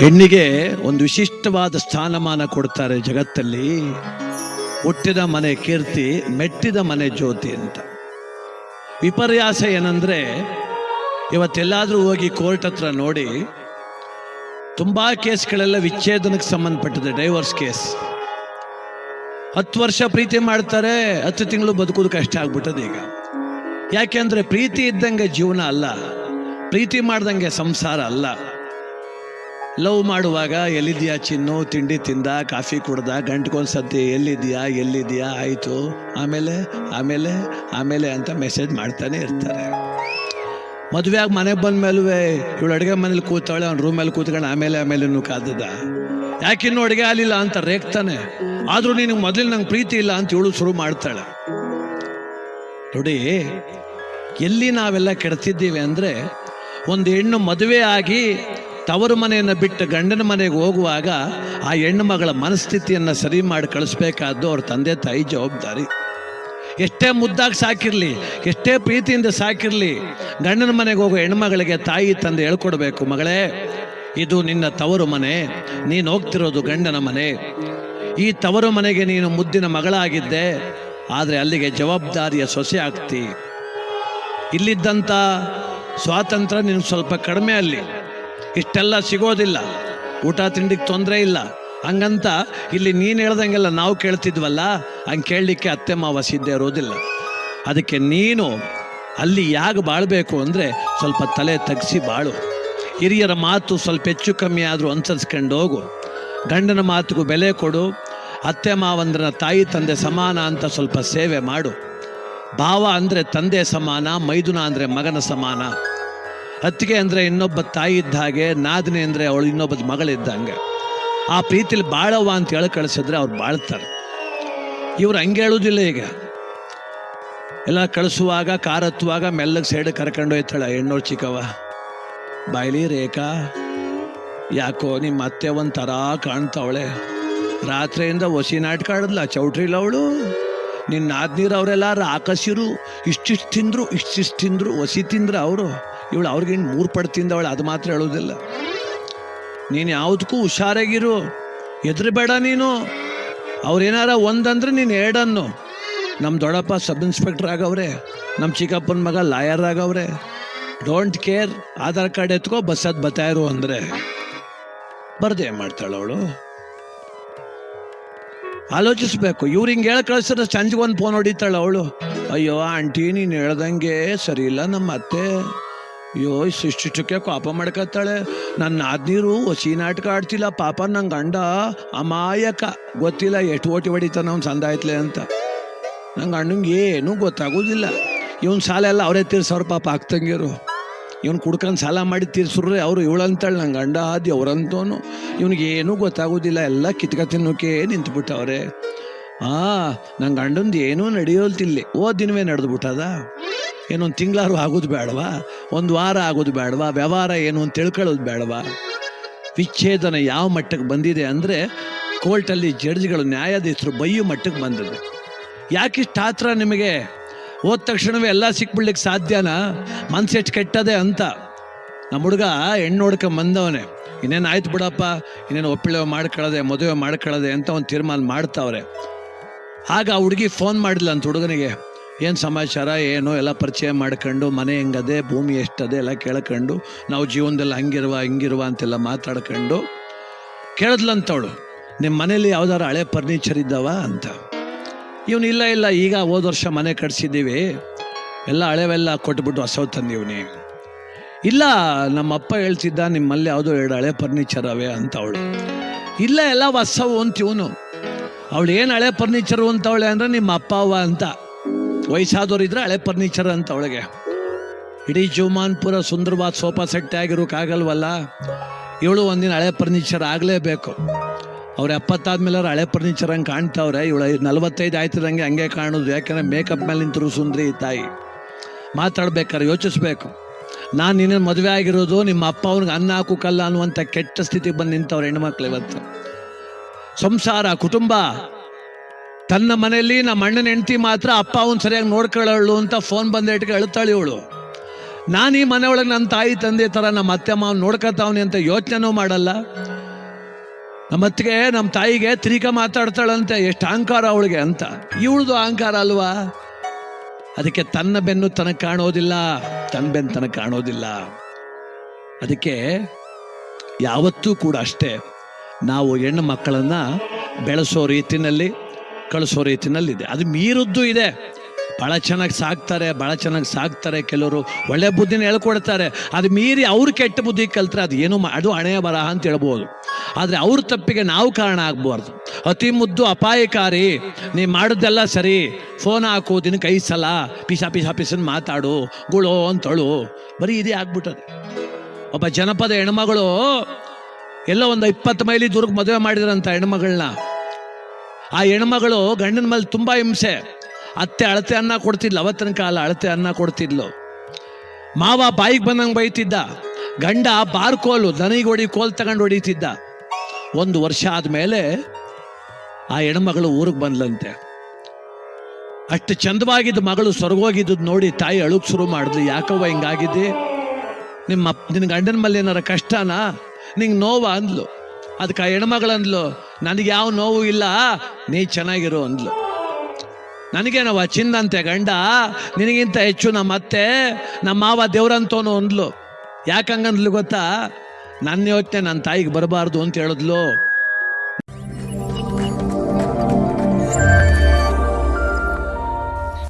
ಹೆಣ್ಣಿಗೆ ಒಂದು ವಿಶಿಷ್ಟವಾದ ಸ್ಥಾನಮಾನ ಕೊಡ್ತಾರೆ ಜಗತ್ತಲ್ಲಿ. ಹುಟ್ಟಿದ ಮನೆ ಕೀರ್ತಿ, ಮೆಟ್ಟಿದ ಮನೆ ಜ್ಯೋತಿ ಅಂತ. ವಿಪರ್ಯಾಸ ಏನಂದ್ರೆ, ಇವತ್ತೆಲ್ಲಾದರೂ ಹೋಗಿ ಕೋರ್ಟ್ ಹತ್ರ ನೋಡಿ, ತುಂಬಾ ಕೇಸ್ಗಳೆಲ್ಲ ವಿಚ್ಛೇದನಕ್ಕೆ ಸಂಬಂಧಪಟ್ಟಿದೆ, ಡೈವರ್ಸ್ ಕೇಸ್. ಹತ್ತು ವರ್ಷ ಪ್ರೀತಿ ಮಾಡ್ತಾರೆ, ಹತ್ತು ತಿಂಗಳು ಬದುಕೋದು ಕಷ್ಟ ಆಗ್ಬಿಟ್ಟದೆ ಈಗ. ಯಾಕೆಂದ್ರೆ ಪ್ರೀತಿ ಇದ್ದಂಗೆ ಜೀವನ ಅಲ್ಲ. ಪ್ರೀತಿ ಮಾಡ್ದಂಗೆ ಸಂಸಾರ ಅಲ್ಲ. ಲವ್ ಮಾಡುವಾಗ ಎಲ್ಲಿದ್ಯಾ ಚಿನ್ನು? ತಿಂಡಿ ತಿಂದ, ಕಾಫಿ ಕುಡ್ದ, ಗಂಟ್ಕೊಂಡ್ ಸದ್ಯ ಎಲ್ಲಿದ್ಯಾ? ಎಲ್ಲಿದ್ಯಾ? ಆಯಿತು. ಆಮೇಲೆ ಆಮೇಲೆ ಆಮೇಲೆ ಅಂತ ಮೆಸೇಜ್ ಮಾಡ್ತಾನೆ ಇರ್ತಾರೆ. ಆಗಿ ಮನೆಗೆ ಬಂದ ಮೇಲೂ ಇವಳು ಅಡುಗೆ ಮನೇಲಿ ಕೂತಾಳೆ, ಅವ್ನ ರೂಮಲ್ಲಿ ಕೂತ್ಕೊಂಡು ಆಮೇಲೆ ಆಮೇಲೆ ಕಾದದ. ಯಾಕಿನ್ನೂ ಅಡುಗೆ ಆಗಲಿಲ್ಲ ಅಂತ ರೇಗ್ತಾನೆ. ಆದರೂ ನಿನಗೆ ಮೊದಲು ನಂಗೆ ಪ್ರೀತಿ ಇಲ್ಲ ಅಂತ ಇವಳು ಶುರು ಮಾಡ್ತಾಳೆ. ನೋಡಿ, ಎಲ್ಲಿ ನಾವೆಲ್ಲ ಕೆಡ್ತಿದ್ದೀವಿ ಅಂದರೆ ಒಂದು ಹೆಣ್ಣು ಮದುವೆ ಆಗಿ ತವರು ಮನೆಯನ್ನು ಬಿಟ್ಟು ಗಂಡನ ಮನೆಗೆ ಹೋಗುವಾಗ ಆ ಹೆಣ್ಣು ಮಗಳ ಮನಸ್ಥಿತಿಯನ್ನು ಸರಿ ಮಾಡಿ ಕಳಿಸ್ಬೇಕಾದ್ದು ಅವ್ರ ತಂದೆ ತಾಯಿ ಜವಾಬ್ದಾರಿ. ಎಷ್ಟೇ ಮುದ್ದಾಗಿ ಸಾಕಿರಲಿ, ಎಷ್ಟೇ ಪ್ರೀತಿಯಿಂದ ಸಾಕಿರಲಿ, ಗಂಡನ ಮನೆಗೆ ಹೋಗೋ ಹೆಣ್ಮಗಳಿಗೆ ತಾಯಿ ತಂದೆ ಹೇಳ್ಕೊಡ್ಬೇಕು. ಮಗಳೇ, ಇದು ನಿನ್ನ ತವರು ಮನೆ, ನೀನು ಹೋಗ್ತಿರೋದು ಗಂಡನ ಮನೆ. ಈ ತವರು ಮನೆಗೆ ನೀನು ಮುದ್ದಿನ ಮಗಳಾಗಿದ್ದೆ, ಆದರೆ ಅಲ್ಲಿಗೆ ಜವಾಬ್ದಾರಿಯ ಸೊಸೆ ಆಗ್ತಿ. ಇಲ್ಲಿದ್ದಂಥ ಸ್ವಾತಂತ್ರ್ಯ ನಿನಗೆ ಸ್ವಲ್ಪ ಕಡಿಮೆ ಅಲ್ಲಿ. ಇಷ್ಟೆಲ್ಲ ಸಿಗೋದಿಲ್ಲ. ಊಟ ತಿಂಡಿಗೆ ತೊಂದರೆ ಇಲ್ಲ. ಹಂಗಂತ ಇಲ್ಲಿ ನೀನು ಹೇಳ್ದಂಗೆಲ್ಲ ನಾವು ಕೇಳ್ತಿದ್ವಲ್ಲ, ಹಂಗೆ ಕೇಳಲಿಕ್ಕೆ ಅತ್ತೆ ಮಾವ ಸಿದ್ಧ ಇರೋದಿಲ್ಲ. ಅದಕ್ಕೆ ನೀನು ಅಲ್ಲಿ ಯಾಕೆ ಬಾಳಬೇಕು ಅಂದರೆ ಸ್ವಲ್ಪ ತಲೆ ತಗ್ಸಿ ಬಾಳು. ಹಿರಿಯರ ಮಾತು ಸ್ವಲ್ಪ ಹೆಚ್ಚು ಕಮ್ಮಿ ಆದರೂ ಅನುಸರಿಸ್ಕೊಂಡು ಹೋಗು. ಗಂಡನ ಮಾತಿಗೂ ಬೆಲೆ ಕೊಡು. ಅತ್ತೆ ಮಾವಂದ್ರನ ತಾಯಿ ತಂದೆ ಸಮಾನ ಅಂತ ಸ್ವಲ್ಪ ಸೇವೆ ಮಾಡು. ಭಾವ ಅಂದರೆ ತಂದೆ ಸಮಾನ, ಮೈದುನ ಅಂದರೆ ಮಗನ ಸಮಾನ. ಅತ್ತಿಗೆ ಅಂದರೆ ಇನ್ನೊಬ್ಬ ತಾಯಿ ಇದ್ದ ಹಾಗೆ, ನಾದಿನಿ ಅಂದರೆ ಅವಳು ಇನ್ನೊಬ್ಬ ಮಗಳಿದ್ದಂಗೆ ಆ ಪ್ರೀತಿಲಿ ಬಾಳವ್ವ ಅಂತ ಹೇಳಿ ಕಳಿಸಿದ್ರೆ ಅವ್ರು ಬಾಳ್ತಾರೆ. ಇವ್ರು ಹಂಗೆ ಹೇಳೋದಿಲ್ಲ ಈಗ. ಎಲ್ಲ ಕಳಿಸುವಾಗ, ಕಾರ್ ಹತ್ತುವಾಗ ಮೆಲ್ಲಗೆ ಸೈಡ್ ಕರ್ಕೊಂಡು ಹೋಯ್ತಾಳೆ, ಹೆಣ್ಣೋಳು ಚಿಕ್ಕವ ಬಾಯ್ಲಿ ರೇಖಾ, ಯಾಕೋ ನಿಮ್ಮ ಅತ್ತೆ ಒಂಥರ ಕಾಣ್ತಾವಳೆ. ರಾತ್ರಿಯಿಂದ ಒಸಿ ನಾಟಕ ಆಡಿದ್ಲ ಚೌಟ್ರಿಲ್ಲ ಅವಳು. ನಿನ್ನ ಆದ್ನೀರು ಅವರೆಲ್ಲ ಆಕಸಿರು, ಇಷ್ಟಿಷ್ಟು ತಿಂದ್ರು ಇಷ್ಟಿಷ್ಟು ತಿಂದ್ರು, ಒಸಿ ತಿಂದ್ರು ಅವರು. ಇವಳು ಅವ್ರಿಗೇನು ಮೂರು ಪಟ್ಟು ತಿಂದವಳು ಅದು ಮಾತ್ರ ಹೇಳೋದಿಲ್ಲ. ನೀನು ಯಾವುದಕ್ಕೂ ಹುಷಾರಾಗಿರು, ಹೆದರಬೇಡ ನೀನು. ಅವ್ರೇನಾರ ಒಂದಂದ್ರೆ ನೀನು ಎರಡನ್ನು. ನಮ್ಮ ದೊಡ್ಡಪ್ಪ ಸಬ್ ಇನ್ಸ್ಪೆಕ್ಟರ್ ಆಗವ್ರೆ ನಮ್ಮ ಚಿಕ್ಕಪ್ಪನ ಮಗ ಲಾಯರ್ ಆಗವ್ರೆ. ಡೋಂಟ್ ಕೇರ್, ಆಧಾರ್ ಕಾರ್ಡ್ ಎತ್ಕೋ, ಬಸ್ ಅದು ಇರು ಅಂದರೆ. ಬರ್ದೆ ಮಾಡ್ತಾಳೆ ಅವಳು? ಆಲೋಚಿಸ್ಬೇಕು. ಇವ್ರು ಹಿಂಗೆ ಹೇಳಿ ಕಳಿಸಿದ್ರೆ ಸಂಜೆಗೆ ಒಂದು ಫೋನ್ ಹೊಡಿತಾಳೆ ಅವಳು. ಅಯ್ಯೋ, ಆಂಟಿ, ನೀನು ಹೇಳ್ದಂಗೆ ಸರಿ ಇಲ್ಲ ನಮ್ಮ ಅತ್ತೆ ಅಯ್ಯೋ ಇಷ್ಟಿಷ್ಟಕ್ಕೆ ಕೋಪ ಮಾಡ್ಕೊತಾಳೆ. ನನ್ನ ಆದ್ನೀರು ಹೊಸಿ ನಾಟಕ ಆಡ್ತಿಲ್ಲ, ಪಾಪ ನಂಗೆ ಗಂಡ ಅಮಾಯಕ. ಗೊತ್ತಿಲ್ಲ, ಎಷ್ಟು ಓಟಿ ಹೊಡಿತಾನ ಅವ್ನು ಸಂದಾಯ್ತಲೆ ಅಂತ. ನಂಗೆ ಅಣ್ಣಂಗೆ ಏನೂ ಗೊತ್ತಾಗೋದಿಲ್ಲ. ಇವನ್ ಸಾಲ ಎಲ್ಲ ಅವರೇ ತೀರ್ಸವ್ರ ಪಾಪ ಆಗ್ತಂಗಿರು. ಇವ್ನು ಕುಡ್ಕೊಂಡು ಸಾಲ ಮಾಡಿ ತೀರ್ಸ್ರೆ ಅವರು ಇವಳಂತಾಳೆ ನಂಗೆ ಗಂಡ ಆದಿ ಅವ್ರಂತೋನು ಏನೂ ಗೊತ್ತಾಗೋದಿಲ್ಲ, ಎಲ್ಲ ಕಿತ್ಕ ತಿನ್ನೋಕೆ ನಿಂತ್ಬಿಟ್ಟವ್ರೆ. ಆ, ನಂಗೆ ಗಂಡಂದು ಏನೂ ನಡೆಯೋಲ್ತಿಲ್ಲಿ. ದಿನವೇ ನಡೆದು ಬಿಟ್ಟದ ಏನೊಂದು ತಿಂಗಳಾರು ಆಗೋದು ಬೇಡವಾ? ಒಂದು ವಾರ ಆಗೋದು ಬೇಡವಾ? ವ್ಯವಹಾರ ಏನು ಅಂತ ತಿಳ್ಕೊಳ್ಳೋದು ಬೇಡವಾ? ವಿಚ್ಛೇದನ ಯಾವ ಮಟ್ಟಕ್ಕೆ ಬಂದಿದೆ ಅಂದರೆ ಕೋರ್ಟಲ್ಲಿ ಜಡ್ಜ್ಗಳು ನ್ಯಾಯಾಧೀಶರು ಬೈಯೋ ಮಟ್ಟಕ್ಕೆ ಬಂದಿದೆ ಯಾಕಿಷ್ಟು ಆತ್ರ ನಿಮಗೆ? ಹೋದ ತಕ್ಷಣವೇ ಎಲ್ಲ ಸಿಕ್ಬಿಡ್ಲಿಕ್ಕೆ ಸಾಧ್ಯನಾ? ಮನ್ಸೆಷ್ಟು ಕೆಟ್ಟದೆ ಅಂತ. ನಮ್ಮ ಹುಡುಗ ಹೆಣ್ಣು ನೋಡ್ಕೊಂಡ್ ಬಂದವನೇ. ಇನ್ನೇನು ಆಯ್ತು ಬಿಡಪ್ಪ? ಇನ್ನೇನು ಒಪ್ಪಿಳೆ ಮಾಡ್ಕೊಳ್ಳೋದೆ ಮದುವೆ ಮಾಡ್ಕೊಳ್ಳೋದೆ ಅಂತ ಒಂದು ತೀರ್ಮಾನ ಮಾಡ್ತಾವ್ರೆ. ಆಗ ಆ ಹುಡುಗಿ ಫೋನ್ ಮಾಡಿಲ್ಲ ಅಂತ ಹುಡುಗನಿಗೆ. ಏನು ಸಮಾಚಾರ, ಏನು ಎಲ್ಲ ಪರಿಚಯ ಮಾಡ್ಕೊಂಡು, ಮನೆ ಹೆಂಗದೆ, ಭೂಮಿ ಎಷ್ಟದೆ ಎಲ್ಲ ಕೇಳ್ಕೊಂಡು, ನಾವು ಜೀವನದಲ್ಲಿ ಹಂಗಿರುವ, ಹಿಂಗಿರುವ ಅಂತೆಲ್ಲ ಮಾತಾಡ್ಕೊಂಡು ಕೇಳಿದ್ಲಂತವಳು ನಿಮ್ಮ ಮನೇಲಿ ಯಾವ್ದಾರು ಹಳೆ ಫರ್ನಿಚರ್ ಇದ್ದಾವ? ಅಂತ. ಇವನು ಇಲ್ಲ ಇಲ್ಲ, ಈಗ ಹೋದ ವರ್ಷ ಮನೆ ಕಟ್ಸಿದ್ದೀವಿ. ಎಲ್ಲ ಹಳೆವೆಲ್ಲ ಕೊಟ್ಬಿಟ್ಟು ಹೊಸವು ತಂದಿವ್ನಿ. ಇಲ್ಲ, ನಮ್ಮ ಅಪ್ಪ ಹೇಳ್ತಿದ್ದ, ನಿಮ್ಮಲ್ಲಿ ಯಾವುದೋ ಎರಡು ಹಳೆ ಫರ್ನಿಚರ್ ಅವೆ ಅಂತ ಅವಳು. ಇಲ್ಲ, ಎಲ್ಲ ಹೊಸವು ಅಂತ ಇವನು ಅವಳು ಏನು ಹಳೆ ಫರ್ನಿಚರು ಅಂತವಳೆ ಅಂದರೆ ನಿಮ್ಮ ಅಪ್ಪ ಅವ್ವ ಅಂತ. ವಯಸ್ಸಾದವ್ರು ಇದ್ರೆ ಹಳೆ ಫರ್ನಿಚರ್ ಅಂತ ಅವಳಿಗೆ. ಇಡೀ ಜೀವಮಾನ್ಪುರ ಸುಂದರವಾದ ಸೋಫಾ ಸೆಟ್ ಆಗಿರೋಕ್ಕಾಗಲ್ವಲ್ಲ ಇವಳು ಒಂದಿನ ಹಳೆ ಫರ್ನಿಚರ್ ಆಗಲೇಬೇಕು. ಅವ್ರು ಎಪ್ಪತ್ತಾದ್ಮೇಲೆ ಅವ್ರು ಹಳೆ ಫರ್ನಿಚರ್ ಹಂಗೆ ಕಾಣ್ತಾವ್ರೆ. ಇವಳು ನಲವತ್ತೈದು ಆಯ್ತದಂಗೆ ಹಂಗೆ ಕಾಣೋದು. ಯಾಕಂದ್ರೆ ಮೇಕಪ್ ಮೇಲೆ ನಿಂತರು ಸುಂದ್ರಿ ತಾಯಿ. ಮಾತಾಡ್ಬೇಕಾದ್ರೆ ಯೋಚಿಸ್ಬೇಕು. ನಾನು ನಿನ್ನ ಮದುವೆ ಆಗಿರೋದು ನಿಮ್ಮ ಅಪ್ಪ ಅವ್ನಿಗೆ ಅನ್ನ ಹಾಕೋಕಲ್ಲ ಅನ್ನುವಂಥ ಕೆಟ್ಟ ಸ್ಥಿತಿಗೆ ಬಂದು ನಿಂತವ್ರು ಹೆಣ್ಮಕ್ಳು ಇವತ್ತು. ಸಂಸಾರ, ಕುಟುಂಬ ತನ್ನ ಮನೆಯಲ್ಲಿ ನಮ್ಮ ಅಣ್ಣನ ಹೆಂಡತಿ ಮಾತ್ರ ಅಪ್ಪ ಅವನು ಸರಿಯಾಗಿ ನೋಡ್ಕೊಳ್ಳೋಳು ಅಂತ ಫೋನ್ ಬಂದ ಇಟ್ಕೊ ಅಳ್ತಾಳೆ ಇವಳು. ನಾನು ಈ ಮನೆಯೊಳಗೆ ನನ್ನ ತಾಯಿ, ತಂದೆ ಥರ ನಮ್ಮ ಅತ್ತೆ, ಮಾವ ನೋಡ್ಕೊತಾವನಿ ಅಂತ ಯೋಚನೆನೂ ಮಾಡಲ್ಲ. ನಮ್ಮ ಅತ್ತಿಗೆ, ನಮ್ಮ ತಾಯಿಗೆ ತಿರಿಕ ಮಾತಾಡ್ತಾಳಂತೆ, ಎಷ್ಟು ಅಹಂಕಾರ ಅವಳಿಗೆ ಅಂತ. ಇವಳದು ಅಹಂಕಾರ ಅಲ್ವಾ? ಅದಕ್ಕೆ ತನ್ನ ಬೆನ್ನು ತನಗೆ ಕಾಣೋದಿಲ್ಲ ತನ್ನ ಬೆನ್ನು ತನಗೆ ಕಾಣೋದಿಲ್ಲ. ಅದಕ್ಕೆ ಯಾವತ್ತೂ ಕೂಡ ಅಷ್ಟೇ, ನಾವು ಹೆಣ್ಣು ಮಕ್ಕಳನ್ನು ಬೆಳೆಸೋ ರೀತಿನಲ್ಲಿ ಕಳಿಸೋ ರೀತಿಯಲ್ಲಿದೆ ಅದು ಮೀರದ್ದು ಇದೆ. ಭಾಳ ಚೆನ್ನಾಗಿ ಸಾಕ್ತಾರೆ ಭಾಳ ಚೆನ್ನಾಗಿ ಸಾಕ್ತಾರೆ ಕೆಲವರು. ಒಳ್ಳೆ ಬುದ್ಧಿನ ಹೇಳ್ಕೊಡ್ತಾರೆ. ಅದು ಮೀರಿ ಅವ್ರು ಕೆಟ್ಟ ಬುದ್ಧಿ ಕಲ್ತ್ರೆ ಅದು ಏನು ಅದು ಹಣೆಯ ಬರಹ ಅಂತ ಹೇಳ್ಬೋದು. ಆದರೆ ಅವ್ರ ತಪ್ಪಿಗೆ ನಾವು ಕಾರಣ ಆಗ್ಬಾರ್ದು. ಅತಿ ಮುದ್ದು ಅಪಾಯಕಾರಿ. ನೀ ಮಾಡೋದೆಲ್ಲ ಸರಿ. ಫೋನ್ ಹಾಕು, ದಿನಕ್ಕೆ ಐದು ಸಲ. ಪಿಸ ಪಿಸ, ಪಿಸನ್ ಮಾತಾಡು. ಗುಳು ಅಂತಳು. ಬರೀ ಇದೇ ಆಗ್ಬಿಟ್ಟದೆ. ಒಬ್ಬ ಜನಪದ ಹೆಣ್ಮಗಳು ಎಲ್ಲೋ ಒಂದು ಇಪ್ಪತ್ತು ಮೈಲಿ ದೂರಕ್ಕೆ ಮದುವೆ ಮಾಡಿದ್ರಂತ ಹೆಣ್ಮಗಳನ್ನ ಆ ಹೆಣ್ಮಗಳು ಗಂಡನ ಮೇಲೆ ತುಂಬ ಹಿಂಸೆ. ಅತ್ತೆ ಅಳತೆ ಅನ್ನ ಕೊಡ್ತಿದ್ಲು, ಅವತ್ತಿನ ಕಾಲ ಅಳತೆ ಅನ್ನ ಕೊಡ್ತಿದ್ಲು. ಮಾವ ಬಾಯಿಗೆ ಬಂದಂಗೆ ಬೈತಿದ್ದ, ಗಂಡ ಬಾರ್ಕೋಲು ದನಿಗೆ ಹೊಡಿ, ಕೋಲ್ ತಗೊಂಡು ಹೊಡಿತಿದ್ದ. ಒಂದು ವರ್ಷ ಆದಮೇಲೆ ಆ ಹೆಣ್ಮಗಳು ಊರಿಗೆ ಬಂದ್ಲಂತೆ. ಅಷ್ಟು ಚಂದವಾಗಿದ್ದ ಮಗಳು ಸ್ವರ್ಗೋಗಿದ್ದು ನೋಡಿ ತಾಯಿ ಅಳುಕ್ ಶುರು ಮಾಡಿದ್ಲು, ಯಾಕವ್ವ ಹಿಂಗಾಗಿದ್ದಿ? ನಿಮ್ಮ ನಿನ್ನ ಗಂಡನ ಮೇಲೆ ಏನಾರ ಕಷ್ಟನಾ? ನಿಂಗೆ ನೋವಾ ಅಂದ್ಲು. ಅದಕ್ಕೆ ಆ ಹೆಣ್ಮಗಳು ಅಂದ್ಲು ನನಗೆ ಯಾವ ನೋವು ಇಲ್ಲ, ನೀ ಚೆನ್ನಾಗಿರು ಅಂದ್ಲು. ನನಗೇನವ ಚಿಂದಂತೆ ಗಂಡ, ನಿನಗಿಂತ ಹೆಚ್ಚು ನಮ್ಮ ಅತ್ತೆ, ನಮ್ಮ ಮಾವ ದೇವ್ರಂತೋನು ಅಂದ್ಲು. ಯಾಕಂಗಂದ್ಲು ಗೊತ್ತಾ? ನನ್ನ ಯೋಚನೆ ನನ್ನ ತಾಯಿಗೆ ಬರಬಾರ್ದು ಅಂತ ಹೇಳಿದ್ಲು.